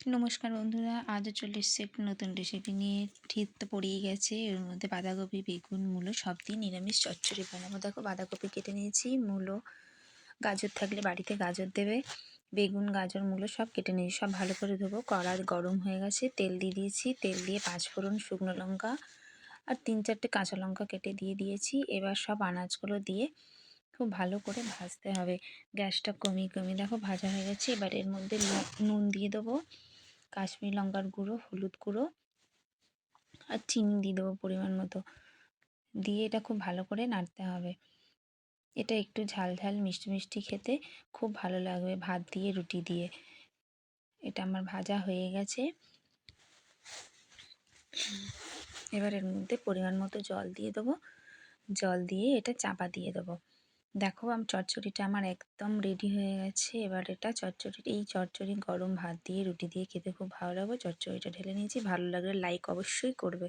নমস্কার বন্ধুরা আজও চলে এসেছি একটি নতুন রেসিপি নিয়ে। ঠিক তো পড়েই গেছে, এর মধ্যে বাঁধাকপি, বেগুন, মূলো সব দিয়ে নিরামিষ চচ্চড়ি বানাবো। দেখো, বাঁধাকপি কেটে নিয়েছি, মূলো, গাজর থাকলে বাড়িতে গাজর দেবে, বেগুন, গাজর, মূলো সব কেটে নিয়েছি। সব ভালো করে ধোবো কড়া গরম হয়ে গেছে, তেল দিয়ে দিয়েছি, তেল দিয়ে পাঁচফোড়ন শুকনো লঙ্কা আর তিন চারটে কাঁচা লঙ্কা কেটে দিয়ে দিয়েছি। এবার সব আনাজগুলো দিয়ে খুব ভালো করে ভাজতে হবে। গ্যাসটা কমিয়ে কমিয়ে দেখো, ভাজা হয়ে গেছে। এবার এর মধ্যে নুন দিয়ে দেবো। কাশ্মীর লঙ্কার গুঁড়ো, হলুদ গুঁড়ো আর চিনি দিয়ে দেবো পরিমাণ মতো। দিয়ে এটা খুব ভালো করে নাড়তে হবে। এটা একটু ঝাল ঝাল, মিষ্টি মিষ্টি খেতে খুব ভালো লাগবে ভাত দিয়ে, রুটি দিয়ে। এটা আমার ভাজা হয়ে গেছে। এবার এর মধ্যে পরিমাণ মতো জল দিয়ে দেবো। জল দিয়ে এটা চাপা দিয়ে দেবো। দেখো আমি, চচ্চড়িটা আমার একদম রেডি হয়ে গেছে। এবার এটা চচ্চড়ি এই চচ্চড়ি গরম ভাত দিয়ে, রুটি দিয়ে খেতে খুব ভালো লাগবে। চচ্চড়িটা ঢেলে নিয়েছি। ভালো লাগলে লাইক অবশ্যই করবে।